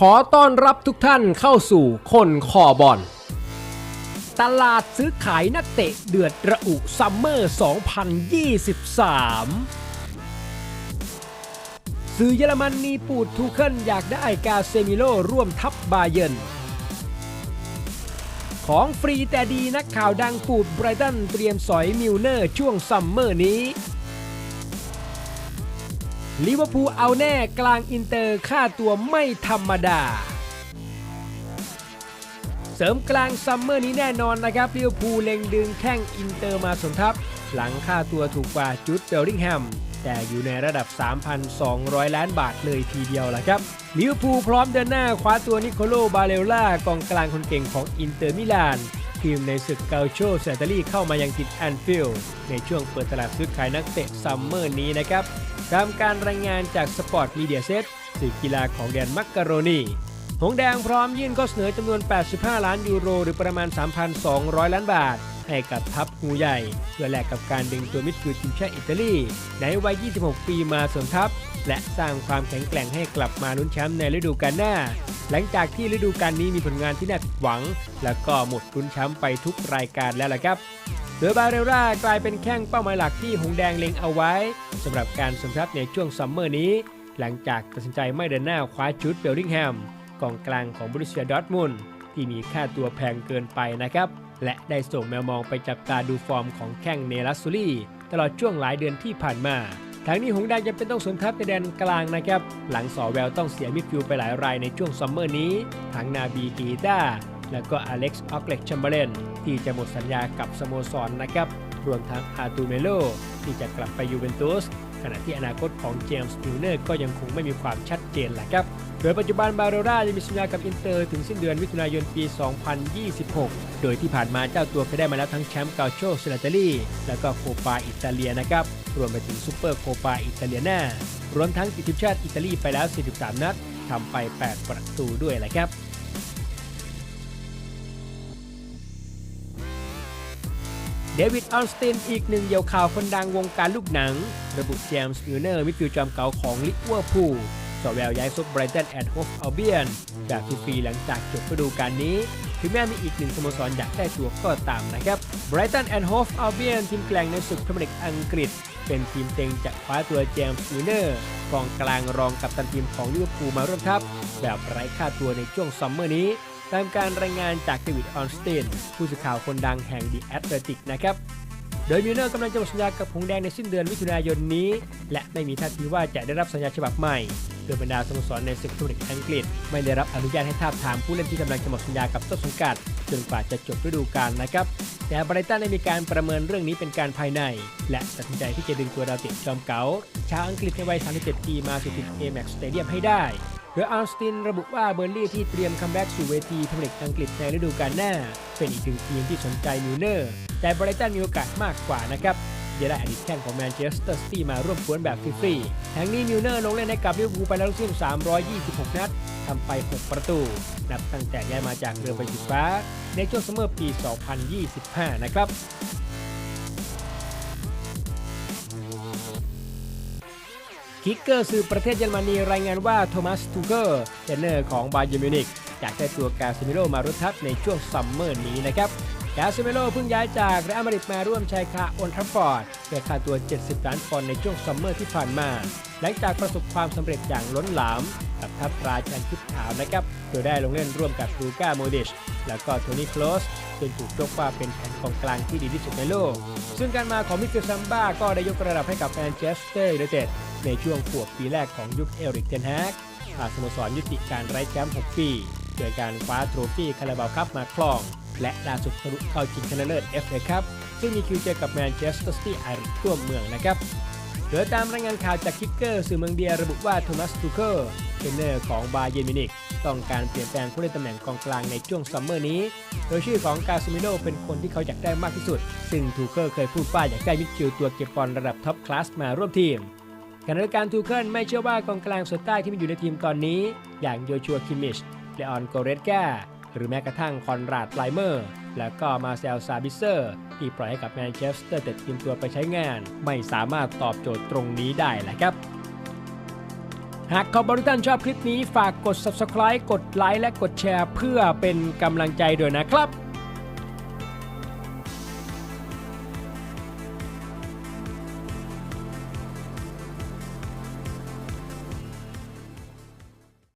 ขอต้อนรับทุกท่านเข้าสู่คนคอบอล ตลาดซื้อขายนักเตะเดือดระอุซัมเมอร์ 2023สื่อเยอรมนนีปูดทูเคิลอยากได้กาเซมิโลร่วมทัพบาเยิร์นของฟรีแต่ดีนักข่าวดังปูดไบรตันเตรียมสอยมิลเนอร์ช่วงซัมเมอร์นี้ ลิเวอร์พูลเอาแน่กลางอินเตอร์ค่าตัวไม่ธรรมดา เสริมกลางซัมเมอร์นี้แน่นอนนะครับลิเวอร์พูลเล็งดึงแข้งอินเตอร์มาสมทับ หลังค่าตัวถูกกว่าจุดเบลลิงแฮมแต่อยู่ในระดับ 3,200 ล้านบาทเลยทีเดียวละครับลิเวอร์พูลพร้อมเดินหน้าคว้าตัวนิโคโลบาเลล่ากองกลางคนเก่งของอินเตอร์มิลานทีมในศึกเกาโชเซตาลีเข้ามายังทิดแอนฟิลด์ในช่วงเปิดตลาดซื้อขายนักเตะซัมเมอร์นี้นะครับ ตามการรายงานจากสปอร์ตมีเดียเซตสื่อกีฬาของแดนมักกะโรนีหงแดงพร้อมยื่นข้อเสนอจำนวน 85 ล้านยูโร หรือประมาณ 3,200 ล้านบาท ให้กับทัพหูใหญ่ เพื่อแลกกับการดึงตัวมิดฟิลด์ทีมชาติอิตาลีในวัย 26 ปีมาเสริมทัพ และสร้างความแข็งแกร่งให้กลับมาลุ้นแชมป์ในฤดูกาลหน้า หลังจากที่ฤดูกาลนี้มีผลงานที่น่าผิดหวัง และก็หมดลุ้นแชมป์ไปทุกรายการแล้วล่ะครับ ดยบาเรล่ากลายเป็นแข้งเป้าหมายหลักที่หงแดงเล็งเอาไว้สำหรับการสมทับในช่วงซัมเมอร์นี้ หลังจากตัดสินใจไม่เดินหน้าคว้าชุดเบลลิงแฮมกองกลางของบรูเซียดอร์ทมุนที่มีค่าตัวแพงเกินไปนะครับ และได้ส่งแมวมองไปจับตาดูฟอร์มของแข้งเนลัสซูลี่ตลอดช่วงหลายเดือนที่ผ่านมาทางนี้หงแดงจะเป็นต้องสนทับในแดนกลางนะครับ หลังสอแววต้องเสียมิดฟิลด์ไปหลายรายในช่วงซัมเมอร์นี้ทั้งนาบีกีตา แล้วก็อเล็กซ์ออกเล็กชัมเบเลนที่จะหมดสัญญากับสโมสรนะครับ รวมทั้งอาตูเมโลที่จะกลับไปยูเวนตุสขณะที่อนาคตของเจมส์มิลเนอร์ก็ยังคงไม่มีความชัดเจนแหละครับ โดยปัจจุบันบาโรราจะมีสัญญากับอินเตอร์ถึงสิ้นเดือนมิถุนายนปี 2026 โดยที่ผ่านมาเจ้าตัวเคยได้มาแล้วทั้งแชมป์เกาโชเซลตาลีและก็โคปาอิตาเลียนะครับ รวมไปถึงซูเปอร์โคปาอิตาเลียนารวมทั้งติดทีมชาติอิตาลีไปแล้ว 43 นัดทำไป 8 ประตูด้วยแหละครับ เดวิด ออนสติน อีกหนึ่งเยี่ยวข่าวคนดังวงการลูกหนัง ระบุเจมส์มิลเนอร์มิดฟิลด์จอมเก่าของลิเวอร์พูลสอแววย้ายซุปไบรตันแอนด์โฮฟอัลเบียน จากทุกปีหลังจากจบฤดูกาลนี้ ถึงแม้มีอีกหนึ่งสโมสรอยากได้ตัวก็ตามนะครับไบรตันแอนด์โฮฟอัลเบียนทีมแกร่งในศึกพรีเมียร์ลีกอังกฤษ เป็นทีมเต็งจะคว้าตัวเจมส์มิลเนอร์กองกลางรองกับตันทีมของลิเวอร์พูลมาร่วมทัพแบบไร้ค่าตัวในช่วงซัมเมอร์นี้ ตามการรายงานจากเดวิดออนสตินผู้สื่อข่าวคนดังแห่งดีแอตเลติกนะครับโดยมิลเนอร์กำลังจะหมดสัญญากับหงแดงในสิ้นเดือนมิถุนายนนี้ และไม่มีท่าทีว่าจะได้รับสัญญาฉบับใหม่ โดยบรรดาสโมสรในศึกพรีเมียร์ลีกอังกฤษ ไม่ได้รับอนุญาตให้ทาบทามผู้เล่นที่กำลังจะหมดสัญญากับต้นสังกัดจนกว่าจะจบฤดูกาลนะครับ แต่บริตันได้มีการประเมินเรื่องนี้เป็นการภายใน และตัดสินใจที่จะดึงตัวดาวเตะจอมเก๋าชาวอังกฤษในวัย 37 ปีมาสู่ติด Amex Stadium ให้ได้ โดยอาร์สตินระบุว่าเบอร์ลี่ที่เตรียมคัมแบ็กสู่เวทีพรีเมียร์ลีกอังกฤษในฤดูกาลหน้า เป็นอีกหนึ่งทีมที่สนใจมิลเนอร์ แต่บรตันมีโอกาสมากกว่านะครับจะได้อดีตแข้งของแมนเชสเตอร์ซิตี้มาร่วมกวนแบบฟรีๆทั้งนี้มิลเนอร์ลงเล่นให้กับลิเวอร์พูลไปแล้วทั้งสิ้น326 นัดทำไป 6 ประตู นับตั้งแต่ย้ายมาจากเรือใบสีฟ้า ในช่วงซัมเมอร์ปี 2025 นะครับ คิกเกอร์สื่อประเทศเยอรมนีรายงานว่าโทมัสทูเกอร์เทรนเนอร์ของบาเยร์มิวนิกอยากได้ตัวกาซิเมโรมารุทัพในช่วงซัมเมอร์นี้นะครับกาซิเมโรเพิ่งย้ายจากเรอัลมาดริดมาร่วมชายคาโอนทัฟฟอร์ดเพื่อค่าตัว 70 ล้านปอนด์ในช่วงซัมเมอร์ที่ผ่านมา หลังจากประสบความสำเร็จอย่างล้นหลาม กับทัพราชันชุดขาวนะครับ โดยได้ลงเล่นร่วมกับลูก้าโมดิช แล้วก็โทนี่คลอสจนถูกยกว่าเป็นแผนกองกลางที่ดีที่สุดในโลก ซึ่งการมาของมิเกลซัมบ้าก็ได้ยกระดับให้กับแมนเชสเตอร์ยูไนเต็ด ในช่วงขวบปีแรกของยุคเอริกเทนแฮกพาสโมสรยุติการไร้แชมป์6ปีโดยการคว้าโทรฟี่คาราบาวคัพมาครอง และล่าสุดทะลุเข้าชิงชนะเลิศ FA ครับซึ่งมีคิวเจอกับแมนเชสเตอร์ซิตี้ไอริทั่วเมืองนะครับโดยตามรายงานข่าวจากคิกเกอร์สื่อเมืองเดียระบุว่าโทมัสทูเกอร์เทรนเนอร์ของบาเยนมินิกต้องการเปลี่ยนแปลงผู้เล่นตำแหน่งกองกลางในช่วงซัมเมอร์นี้ โดยชื่อของกาซิมิโลเป็นคนที่เขาอยากได้มากที่สุด ซึ่งทูเกอร์เคยพูดว่าอยากได้มิดฟิลด์ตัวเก็บบอลระดับท็อปคลาสมาร่วมทีม ขณะเดียวกันทูเคิลไม่เชื่อว่ากองกลางส่วนใต้ที่มีอยู่ในทีมตอนนี้ อย่างโยชัวคิมิชเลออนโกเรตกาหรือแม้กระทั่งคอนราดไลเมอร์ แล้วก็มาเซลซาบิเซอร์ ที่ปล่อยให้กับแมนเชสเตอร์เต็ดทีมตัวไปใช้งาน ไม่สามารถตอบโจทย์ตรงนี้ได้แหละครับ หากขอบริท่านชอบคลิปนี้ฝากกด subscribe กดไลค์และกดแชร์เพื่อเป็นกำลังใจด้วยนะครับ